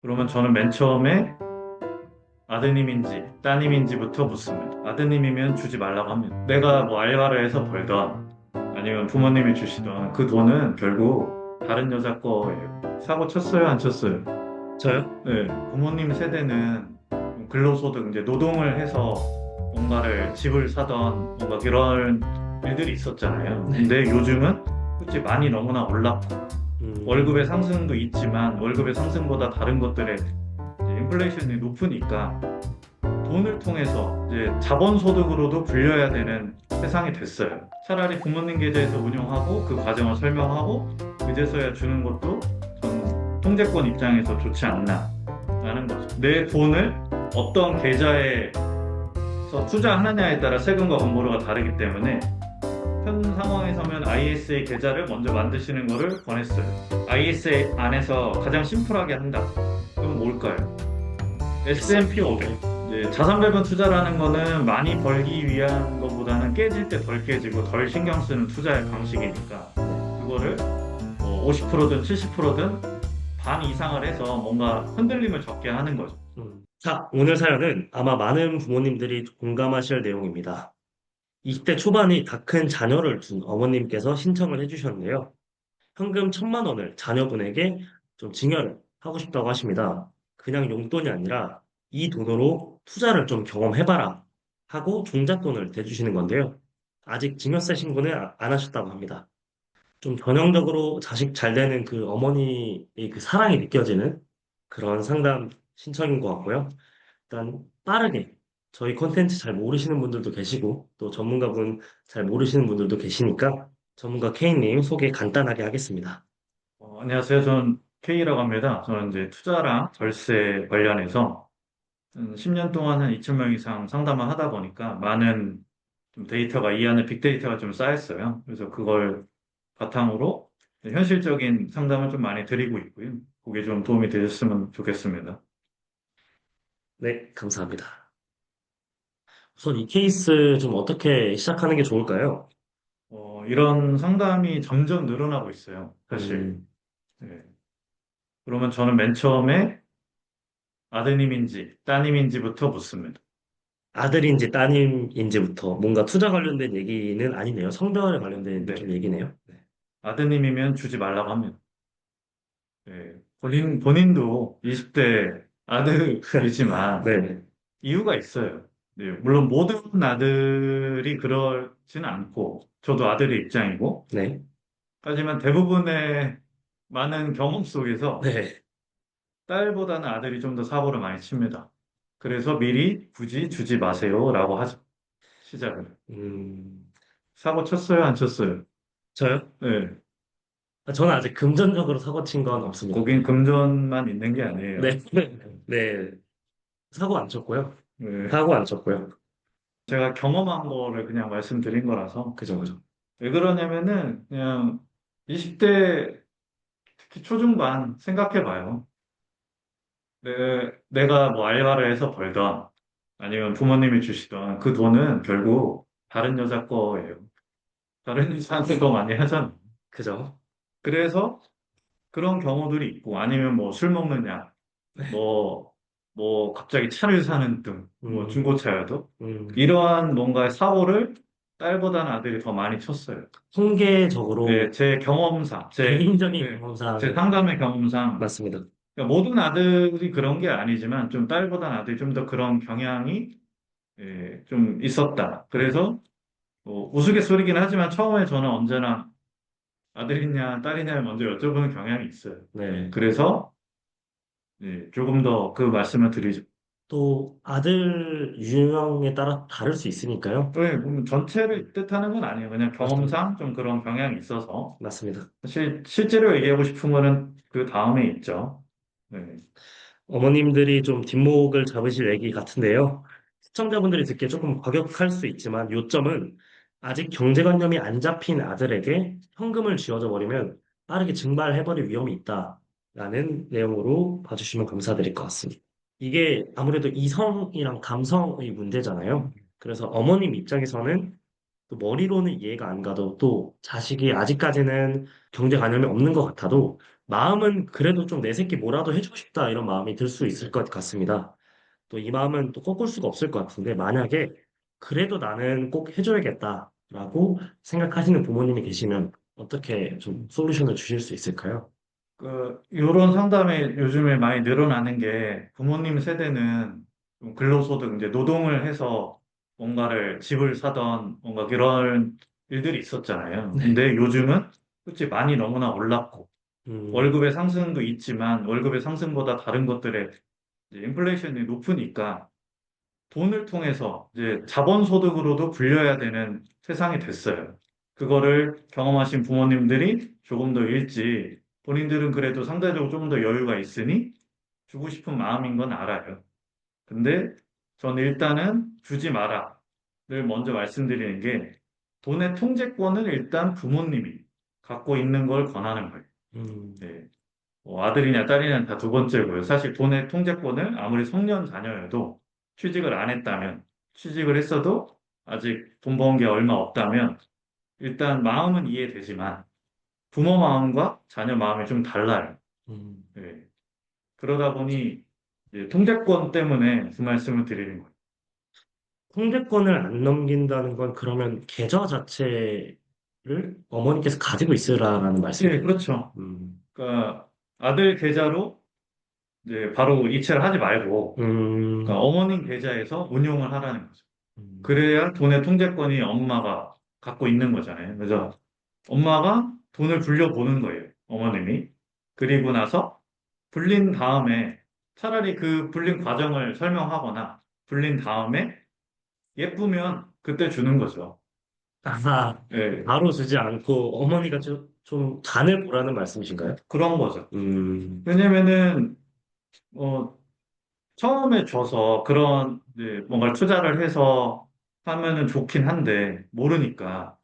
그러면 저는 맨 처음에 아드님인지 따님인지부터 묻습니다. 아드님이면 주지 말라고 합니다. 내가 뭐 알바를 해서 벌던 아니면 부모님이 주시던 그 돈은 결국 다른 여자 거예요. 사고 쳤어요, 안 쳤어요? 저요? 네, 부모님 세대는 근로소득, 이제 노동을 해서 뭔가를 집을 사던 뭔가 그런 일들이 있었잖아요. 네. 근데 요즘은 솔직히 많이 너무나 올랐고 음, 월급의 상승도 있지만 월급의 상승보다 다른 것들의 인플레이션이 높으니까 돈을 통해서 이제 자본 소득으로도 불려야 되는 세상이 됐어요. 차라리 부모님 계좌에서 운용하고 그 과정을 설명하고 그제서야 주는 것도 전 통제권 입장에서 좋지 않나 라는 거죠. 내 돈을 어떤 계좌에서 투자하느냐에 따라 세금과 건보료가 다르기 때문에 현 상황에서면 ISA 계좌를 먼저 만드시는 거를 권했어요. ISA 안에서 가장 심플하게 한다. 그럼 뭘까요? S&P 500. 이제 자산 배분 투자라는 거는 많이 벌기 위한 것보다는 깨질 때 덜 깨지고 덜 신경 쓰는 투자의 방식이니까 그거를 뭐 50%든 70%든 반 이상을 해서 뭔가 흔들림을 적게 하는 거죠. 음. 자, 오늘 사연은 아마 많은 부모님들이 공감하실 내용입니다. 20대 초반이 다 큰 자녀를 둔 어머님께서 신청을 해주셨는데요. 현금 천만 원을 자녀분에게 좀 증여를 하고 싶다고 하십니다. 그냥 용돈이 아니라 이 돈으로 투자를 좀 경험해봐라 하고 종잣돈을 대주시는 건데요. 아직 증여세 신고는 아- 안 하셨다고 합니다. 좀 전형적으로 자식 잘 되는 그 어머니의 그 사랑이 느껴지는 그런 상담 신청인 것 같고요. 일단 빠르게 저희 콘텐츠 잘 모르시는 분들도 계시고 또 전문가분 잘 모르시는 분들도 계시니까 전문가 K님 소개 간단하게 하겠습니다. 어, 안녕하세요. 저는 K라고 합니다. 저는 이제 투자랑 절세 관련해서 한 10년 동안 한 2,000명 이상 상담을 하다 보니까 많은 좀 데이터가 이 안에 빅데이터가 좀 쌓였어요. 그래서 그걸 바탕으로 현실적인 상담을 좀 많이 드리고 있고요. 그게 좀 도움이 되셨으면 좋겠습니다. 네, 감사합니다. 우선 이 케이스 좀 어떻게 시작하는 게 좋을까요? 어, 이런 상담이 점점 늘어나고 있어요. 사실. 음, 네. 그러면 저는 맨 처음에 아드님인지 따님인지부터 묻습니다. 아들인지 따님인지부터 뭔가 투자 관련된 얘기는 아니네요. 성별에 관련된 네. 좀 얘기네요. 네. 아드님이면 주지 말라고 합니다. 네. 본인, 본인도 20대 아들이지만 네. 이유가 있어요. 네. 물론 모든 아들이 그렇지는 않고 저도 아들의 입장이고 네. 하지만 대부분의 많은 경험 속에서 네. 딸보다는 아들이 좀 더 사고를 많이 칩니다. 그래서 미리 굳이 주지 마세요라고 하죠. 시작을. 음, 사고 쳤어요, 안 쳤어요? 저요? 네. 아, 저는 아직 금전적으로 사고 친 건 없습니다. 거긴 금전만 있는 게 아니에요. 네. 네. 사고 안 쳤고요. 네. 사고 안 쳤고요. 제가 경험한 거를 그냥 말씀드린 거라서. 그죠, 그죠. 왜 그러냐면은 그냥 20대 특히 초중반 생각해 봐요. 내, 내가 뭐 알바를 해서 벌던 아니면 부모님이 주시던 그 돈은 결국 다른 여자 거예요. 다른 여자한테 더 많이 하잖아. 그죠. 그래서 그런 경우들이 있고 아니면 뭐 술 먹느냐, 네. 뭐, 뭐 갑자기 차를 사는 등, 뭐 음. 중고차여도 음, 이러한 뭔가 사고를 딸보다는 아들이 더 많이 쳤어요. 통계적으로 네, 제 경험상, 제, 개인적인 네, 경험상 제 상담의 경험상 맞습니다. 그러니까 모든 아들이 그런 게 아니지만 좀 딸보다는 아들이 좀 더 그런 경향이 예, 좀 있었다. 그래서 뭐 우스갯소리긴 하지만 처음에 저는 언제나 아들이냐 딸이냐를 먼저 여쭤보는 경향이 있어요. 네. 그래서 예, 조금 더 그 말씀을 드리죠. 또 아들 유형에 따라 다를 수 있으니까요. 네, 보면 전체를 뜻하는 건 아니에요. 그냥 경험상 좀 그런 경향이 있어서 맞습니다. 사실 실제로 얘기하고 싶은 거는 그 다음에 있죠. 네. 어머님들이 좀 뒷목을 잡으실 얘기 같은데요. 시청자분들이 듣기에 조금 과격할 수 있지만 요점은 아직 경제관념이 안 잡힌 아들에게 현금을 쥐어줘 버리면 빠르게 증발해버릴 위험이 있다 라는 내용으로 봐주시면 감사드릴 것 같습니다. 이게 아무래도 이성이랑 감성의 문제잖아요. 그래서 어머님 입장에서는 또 머리로는 이해가 안 가도 또 자식이 아직까지는 경제관념이 없는 것 같아도 마음은 그래도 좀 내 새끼 뭐라도 해주고 싶다 이런 마음이 들 수 있을 것 같습니다. 또 이 마음은 또 꺾을 수가 없을 것 같은데 만약에 그래도 나는 꼭 해줘야겠다라고 생각하시는 부모님이 계시면 어떻게 좀 솔루션을 주실 수 있을까요? 그, 요런 상담이 요즘에 많이 늘어나는 게 부모님 세대는 좀 근로소득, 이제 노동을 해서 뭔가를 집을 사던 뭔가 그런 일들이 있었잖아요. 네. 근데 요즘은 솔직히 많이 너무나 올랐고, 음, 월급의 상승도 있지만 월급의 상승보다 다른 것들의 이제 인플레이션이 높으니까 돈을 통해서 이제 자본 소득으로도 불려야 되는 세상이 됐어요. 그거를 경험하신 부모님들이 조금 더 일찍 본인들은 그래도 상대적으로 좀더 여유가 있으니 주고 싶은 마음인 건 알아요. 근데 저는 일단은 주지 마라를 먼저 말씀드리는 게 돈의 통제권을 일단 부모님이 갖고 있는 걸 권하는 거예요. 음, 네. 뭐 아들이냐 딸이냐 다 두 번째고요. 사실 돈의 통제권을 아무리 성년 자녀여도 취직을 안 했다면, 취직을 했어도 아직 돈번게 얼마 없다면, 일단 마음은 이해되지만, 부모 마음과 자녀 마음이 좀 달라요. 음. 네. 그러다 보니, 이제 통제권 때문에 그 말씀을 드리는 거예요. 통제권을 안 넘긴다는 건 그러면 계좌 자체를 어머니께서 가지고 있으라라는 네, 말씀이에요. 그렇죠. 음, 그러니까 아들 계좌로 이제 바로 이체를 하지 말고, 음, 그러니까 어머님 계좌에서 운용을 하라는 거죠. 음, 그래야 돈의 통제권이 엄마가 갖고 있는 거잖아요. 그래서 엄마가 돈을 불려보는 거예요. 어머님이. 그리고 나서 불린 다음에 차라리 그 불린 과정을 설명하거나 불린 다음에 예쁘면 그때 주는 거죠. 아, 예, 바로 주지 않고 어머니가 좀, 좀 간을 보라는 말씀이신가요? 그런 거죠. 음, 왜냐면은 어, 처음에 줘서 그런 이제 뭔가를 투자를 해서 하면은 좋긴 한데 모르니까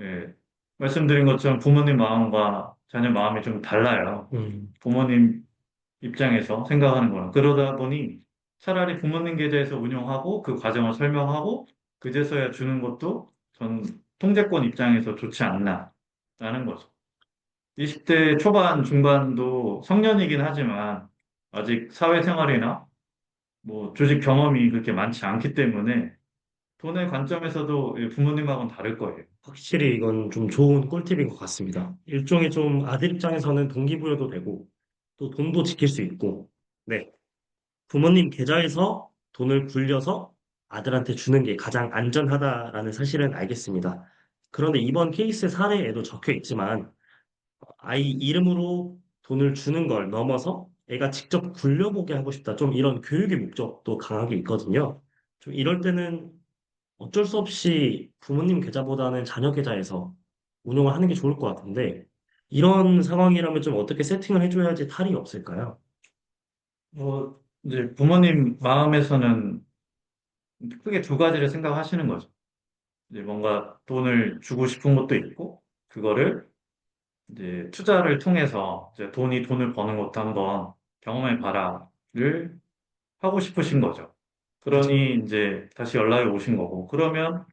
예, 말씀드린 것처럼 부모님 마음과 자녀 마음이 좀 달라요. 음, 부모님 입장에서 생각하는 거랑 그러다 보니 차라리 부모님 계좌에서 운용하고 그 과정을 설명하고 그제서야 주는 것도 전 통제권 입장에서 좋지 않나라는 거죠. 20대 초반 중반도 성년이긴 하지만 아직 사회생활이나 뭐 조직 경험이 그렇게 많지 않기 때문에 돈의 관점에서도 부모님하고는 다를 거예요. 확실히 이건 좀 좋은 꿀팁인 것 같습니다. 일종의 좀 아들 입장에서는 동기부여도 되고 또 돈도 지킬 수 있고, 네. 부모님 계좌에서 돈을 굴려서 아들한테 주는 게 가장 안전하다라는 사실은 알겠습니다. 그런데 이번 케이스 사례에도 적혀 있지만 아이 이름으로 돈을 주는 걸 넘어서 애가 직접 굴려보게 하고 싶다. 좀 이런 교육의 목적도 강하게 있거든요. 좀 이럴 때는 어쩔 수 없이 부모님 계좌보다는 자녀 계좌에서 운용을 하는 게 좋을 것 같은데 이런 상황이라면 좀 어떻게 세팅을 해줘야지 탈이 없을까요? 뭐 이제 부모님 마음에서는 크게 두 가지를 생각하시는 거죠. 이제 뭔가 돈을 주고 싶은 것도 있고 그거를 이제 투자를 통해서 이제 돈이 돈을 버는 것도 한번 경험해 봐라를 하고 싶으신 거죠. 그러니 이제 다시 연락이 오신 거고 그러면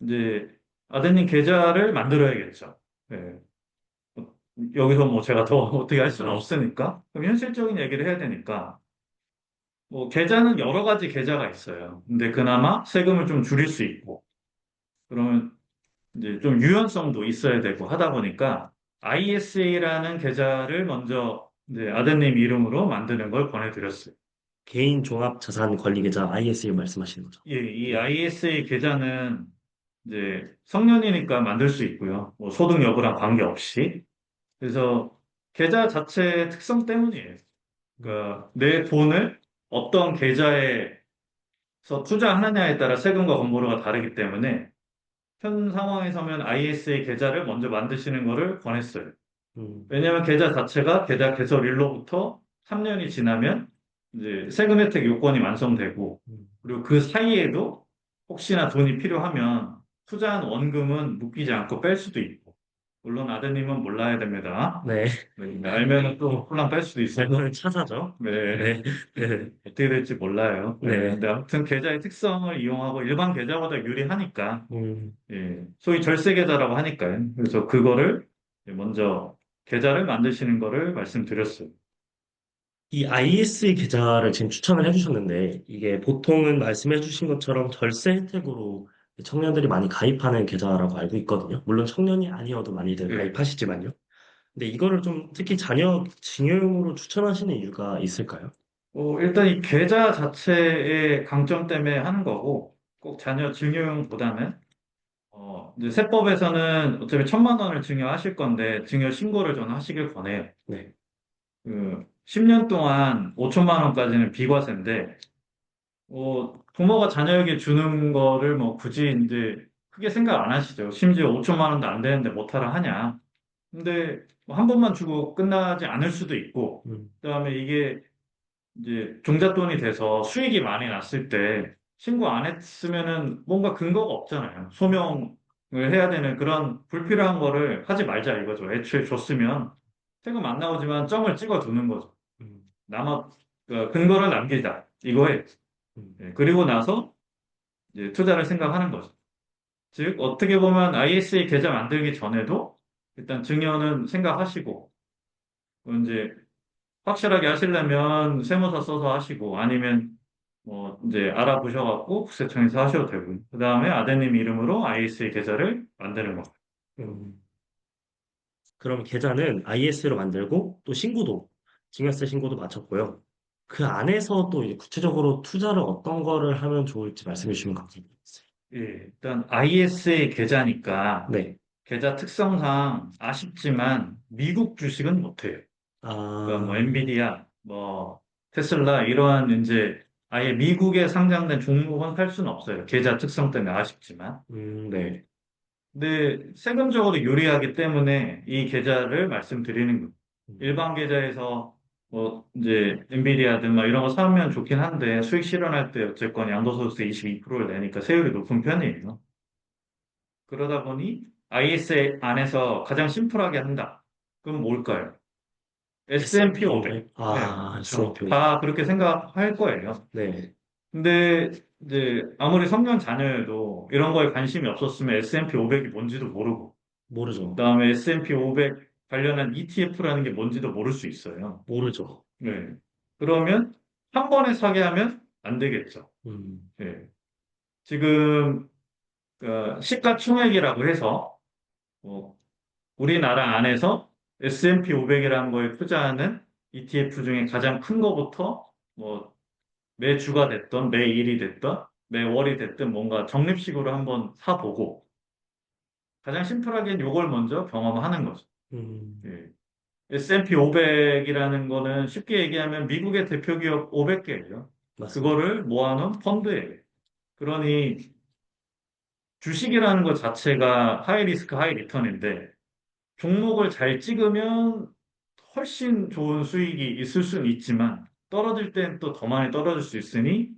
이제 아드님 계좌를 만들어야겠죠. 예. 여기서 뭐 제가 더 어떻게 할 수는 없으니까 그럼 현실적인 얘기를 해야 되니까 뭐 계좌는 여러 가지 계좌가 있어요. 근데 그나마 세금을 좀 줄일 수 있고 그러면 이제 좀 유연성도 있어야 되고 하다 보니까 ISA라는 계좌를 먼저 이제 아드님 이름으로 만드는 걸 권해드렸어요. 개인 종합 자산 관리 계좌 ISA 말씀하시는 거죠. 예, 이 ISA 계좌는 이제 성년이니까 만들 수 있고요. 뭐 소득 여부랑 관계없이. 그래서 계좌 자체의 특성 때문이에요. 그러니까 내 돈을 어떤 계좌에서 투자하느냐에 따라 세금과 건보료가 다르기 때문에 현 상황에서면 ISA 계좌를 먼저 만드시는 거를 권했어요. 음, 왜냐하면 계좌 자체가 계좌 개설일로부터 3년이 지나면 이제 세금 혜택 요건이 완성되고 음, 그리고 그 사이에도 혹시나 돈이 필요하면 투자한 원금은 묶이지 않고 뺄 수도 있고 물론 아드님은 몰라야 됩니다. 네, 네, 알면 또 홀랑 뺄 수도 있어요. 이거는 차사죠. 네. 네, 네, 어떻게 될지 몰라요. 네. 네. 근데 아무튼 계좌의 특성을 이용하고 일반 계좌보다 유리하니까 음, 예, 소위 절세 계좌라고 하니까요. 그래서 그거를 먼저 계좌를 만드시는 거를 말씀드렸어요. 이 ISE 계좌를 지금 추천을 해주셨는데, 이게 보통은 말씀해주신 것처럼 절세 혜택으로 청년들이 많이 가입하는 계좌라고 알고 있거든요. 물론 청년이 아니어도 많이들 네. 가입하시지만요. 근데 이거를 좀 특히 자녀 증여용으로 추천하시는 이유가 있을까요? 어, 일단 이 계좌 자체의 강점 때문에 하는 거고, 꼭 자녀 증여용보다는, 어, 이제 세법에서는 어차피 천만 원을 증여하실 건데, 증여 신고를 저는 하시길 권해요. 네. 그, 10년 동안 5천만 원까지는 비과세인데, 어, 부모가 자녀에게 주는 거를 뭐 굳이 이제 크게 생각 안 하시죠. 심지어 5천만 원도 안 되는데 못하라 하냐. 근데 뭐한 번만 주고 끝나지 않을 수도 있고, 음, 그다음에 이게 이제 종잣돈이 돼서 수익이 많이 났을 때 신고 안 했으면은 뭔가 근거가 없잖아요. 소명을 해야 되는 그런 불필요한 거를 하지 말자 이거죠. 애초에 줬으면 세금 안 나오지만 점을 찍어 두는 거죠. 음, 남아 그 근거를 남기자 이거에 음. 예, 그리고 나서 이제 투자를 생각하는 거죠. 즉 어떻게 보면 ISA 계좌 만들기 전에도 일단 증여는 생각하시고 이제 확실하게 하시려면 세무사 써서 하시고 아니면 뭐 이제 알아보셔갖고 국세청에서 하셔도 되고 그 다음에 아드님 이름으로 ISA 계좌를 만드는 거. 음. 그럼 계좌는 IS로 만들고 또 신고도, 증여세 신고도 마쳤고요. 그 안에서 또 구체적으로 투자를 어떤 거를 하면 좋을지 말씀해 주시면 감사하겠습니다. 예, 일단 ISA 계좌니까 네. 계좌 특성상 아쉽지만 미국 주식은 못해요. 그러니까 뭐 아, 엔비디아, 뭐 테슬라 이러한 이제 아예 미국에 상장된 종목은 살 수는 없어요. 계좌 특성 때문에 아쉽지만. 음, 네. 근데 세금적으로 유리하기 때문에 이 계좌를 말씀드리는 거예요. 음, 일반 계좌에서 뭐 이제 엔비디아든 막 이런 거 사면 좋긴 한데 수익 실현할 때 어쨌건 양도소득세 22%를 내니까 세율이 높은 편이에요. 그러다 보니 ISA 안에서 가장 심플하게 한다. 그럼 뭘까요? S&P 500. 아, 네, 그렇죠. S&P 500. 다 그렇게 생각할 거예요. 네. 근데 이제 아무리 성년 자녀여도 이런 거에 관심이 없었으면 S&P 500이 뭔지도 모르고 모르죠. 그다음에 S&P 500 관련한 ETF라는 게 뭔지도 모를 수 있어요. 모르죠. 네. 그러면 한 번에 사게 하면 안 되겠죠. 음, 네. 지금 그 시가총액이라고 해서 뭐 우리나라 안에서 S&P 500이라는 거에 투자하는 ETF 중에 가장 큰 거부터 뭐 매 주가 됐던 매 일이 됐던 매 월이 됐든 뭔가 적립식으로 한번 사보고 가장 심플하게는 요걸 먼저 경험하는 거죠. 음, 예. S&P 500이라는 거는 쉽게 얘기하면 미국의 대표 기업 500개예요. 맞습니다. 그거를 모아놓은 펀드예요. 그러니 주식이라는 것 자체가 하이 리스크 하이 리턴인데 종목을 잘 찍으면 훨씬 좋은 수익이 있을 수는 있지만 떨어질 땐 또 더 많이 떨어질 수 있으니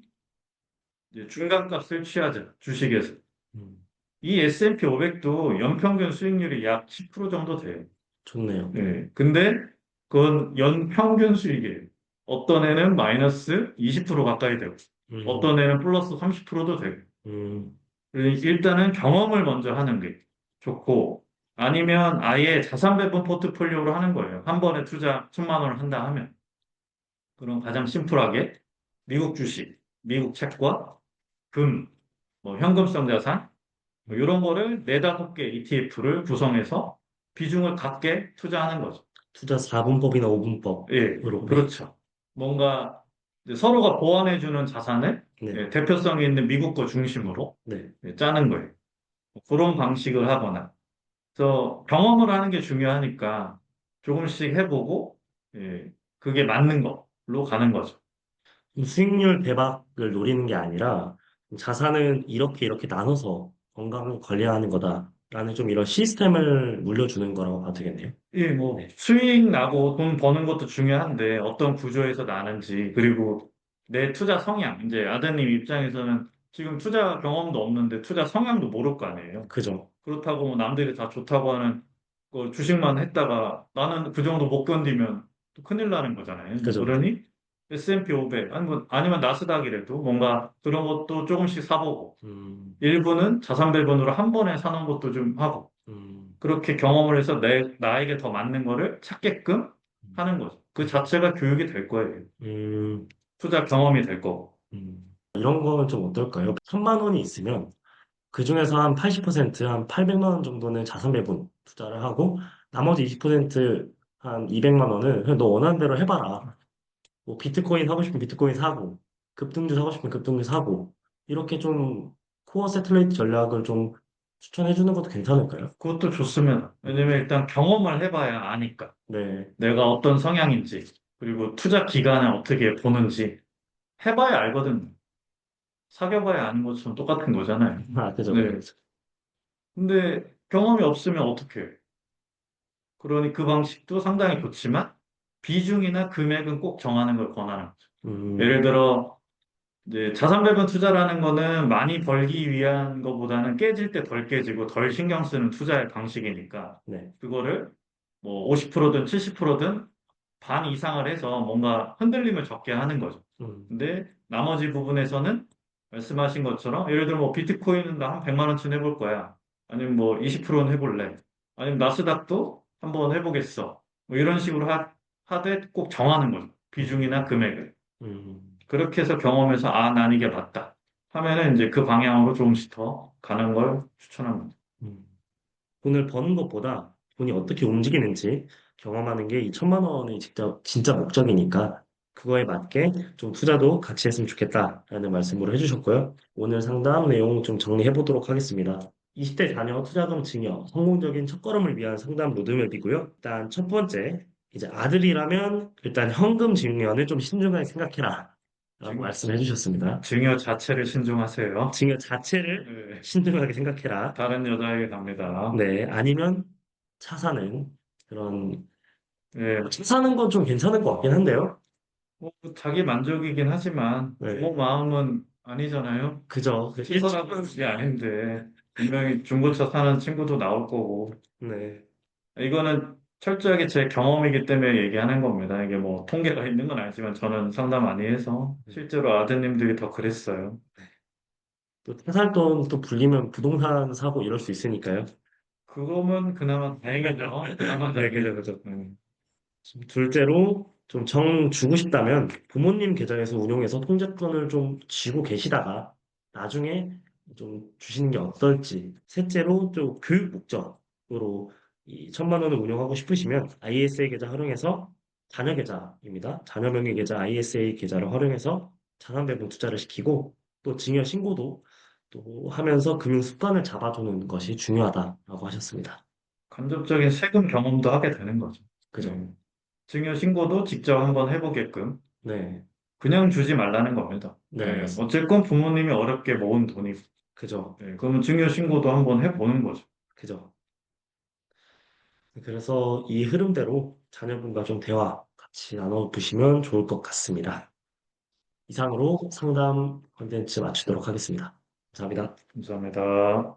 이제 중간값을 취하자 주식에서 음, 이 S&P 500도 연평균 수익률이 약 10% 정도 돼요. 좋네요. 예. 근데 그건 연평균 수익이에요. 어떤 애는 마이너스 20% 가까이 되고 음, 어떤 애는 플러스 30%도 되고 음, 일단은 경험을 먼저 하는 게 좋고 아니면 아예 자산 배분 포트폴리오로 하는 거예요. 한 번에 투자 천만 원을 한다 하면 그럼 가장 심플하게 미국 주식, 미국 채권, 금, 뭐 현금성 자산 뭐 이런 거를 네다섯 개 ETF를 구성해서 비중을 갖게 투자하는 거죠. 투자 4분법이나 5분법. 예, 으로. 그렇죠. 뭔가 서로가 보완해주는 자산을 네, 예, 대표성이 있는 미국 거 중심으로 네, 예, 짜는 거예요. 그런 방식을 하거나. 그래서 경험을 하는 게 중요하니까 조금씩 해보고, 예, 그게 맞는 걸 로 가는 거죠. 좀 수익률 대박을 노리는 게 아니라 자산은 이렇게 이렇게 나눠서 건강하게 관리하는 거다라는 좀 이런 시스템을 물려주는 거라고 봐도 되겠네요. 예, 뭐, 네. 수익 나고 돈 버는 것도 중요한데, 어떤 구조에서 나는지, 그리고 내 투자 성향, 이제 아드님 입장에서는 지금 투자 경험도 없는데 투자 성향도 모를 거 아니에요. 그죠? 그렇다고 뭐 남들이 다 좋다고 하는 그 주식만 했다가 나는 그 정도 못 견디면 또 큰일 나는 거잖아요. 그죠. 그러니 S&P 500 아니면 아니면 나스닥이라도 뭔가 그런 것도 조금씩 사보고 음, 일부는 자산 배분으로 한 번에 사는 것도 좀 하고 음, 그렇게 경험을 해서 내, 나에게 더 맞는 거를 찾게끔 하는 거죠. 그 자체가 교육이 될 거예요. 음, 투자 경험이 될 거고. 음. 이런 건좀 어떨까요? 천만 원이 있으면 그 중에서 한 80%, 한 800만 원 정도는 자산 배분 투자를 하고 나머지 20% 한 200만 원은 그냥 너 원하는 대로 해봐라. 뭐 비트코인 사고 싶으면 비트코인 사고 급등주 사고 싶으면 급등주 사고 이렇게 좀 코어 세틀레이트 전략을 좀 추천해 주는 것도 괜찮을까요? 그것도 좋습니다. 왜냐면 일단 경험을 해봐야 아니까. 네, 내가 어떤 성향인지, 그리고 투자 기간을 어떻게 보는지 해봐야 알거든요. 사겨봐야 아는 것처럼 똑같은 거잖아요. 아, 그죠. 네. 근데 경험이 없으면 어떻게 해요? 그러니 그 방식도 상당히 좋지만 비중이나 금액은 꼭 정하는 걸 권하는 거죠. 음, 예를 들어 이제 자산 배분 투자라는 거는 많이 벌기 위한 것보다는 깨질 때 덜 깨지고 덜 신경 쓰는 투자의 방식이니까 네, 그거를 뭐 50%든 70%든 반 이상을 해서 뭔가 흔들림을 적게 하는 거죠. 음, 근데 나머지 부분에서는 말씀하신 것처럼 예를 들어 뭐 비트코인은 나 한 100만 원쯤 해볼 거야. 아니면 뭐 20%는 해볼래. 아니면 나스닥도 한번 해보겠어. 뭐 이런 식으로 하, 하되 꼭 정하는 거죠. 비중이나 금액을. 음, 그렇게 해서 경험해서 아, 난 이게 맞다. 하면은 이제 그 방향으로 조금씩 더 가는 걸 추천합니다. 음. 돈을 버는 것보다 돈이 어떻게 움직이는지 경험하는 게 이 천만 원이 직접 진짜 목적이니까 그거에 맞게 좀 투자도 같이 했으면 좋겠다라는 말씀으로 해주셨고요. 오늘 상담 내용 좀 정리해 보도록 하겠습니다. 20대 자녀 투자금 증여 성공적인 첫걸음을 위한 상담 로드맵이고요. 일단 첫 번째 이제 아들이라면 일단 현금 증여는 좀 신중하게 생각해라 라고 증여. 말씀해 주셨습니다. 증여 자체를 신중하세요. 증여 자체를 네. 신중하게 생각해라. 다른 여자에게 갑니다. 네, 아니면 차 사는 그런 네. 차 사는 건 좀 괜찮을 것 같긴 한데요. 뭐 자기 만족이긴 하지만 네. 부모 마음은 아니잖아요. 그죠? 시설하는 게 아닌데 분명히 중고차 사는 친구도 나올 거고 네, 이거는 철저하게 제 경험이기 때문에 얘기하는 겁니다. 이게 뭐 통계가 있는 건 아니지만 저는 상담 많이 해서 실제로 아드님들이 더 그랬어요. 또차살돈 또 불리면 부동산 사고 이럴 수 있으니까요. 그거면 그나마 다행이죠. 그나마 네, 다행이죠. 그죠, 그죠. 음. 둘째로 좀 정 주고 싶다면 부모님 계좌에서 운용해서 통제권을 좀 쥐고 계시다가 나중에 좀 주시는 게 어떨지. 셋째로 좀 교육 목적으로 이 천만 원을 운용하고 싶으시면 ISA 계좌 활용해서 자녀 계좌입니다. 자녀 명의 계좌 ISA 계좌를 활용해서 자산 배분 투자를 시키고 또 증여 신고도 또 하면서 금융 습관을 잡아두는 것이 중요하다라고 하셨습니다. 간접적인 세금 경험도 하게 되는 거죠. 그죠? 음. 증여 신고도 직접 한번 해보게끔 네, 그냥 주지 말라는 겁니다. 네, 네, 어쨌건 부모님이 어렵게 모은 돈이고 그죠. 네, 그러면 증여 신고도 한번 해보는 거죠. 그죠. 그래서 이 흐름대로 자녀분과 좀 대화 같이 나눠보시면 좋을 것 같습니다. 이상으로 상담 컨텐츠 마치도록 하겠습니다. 감사합니다. 감사합니다.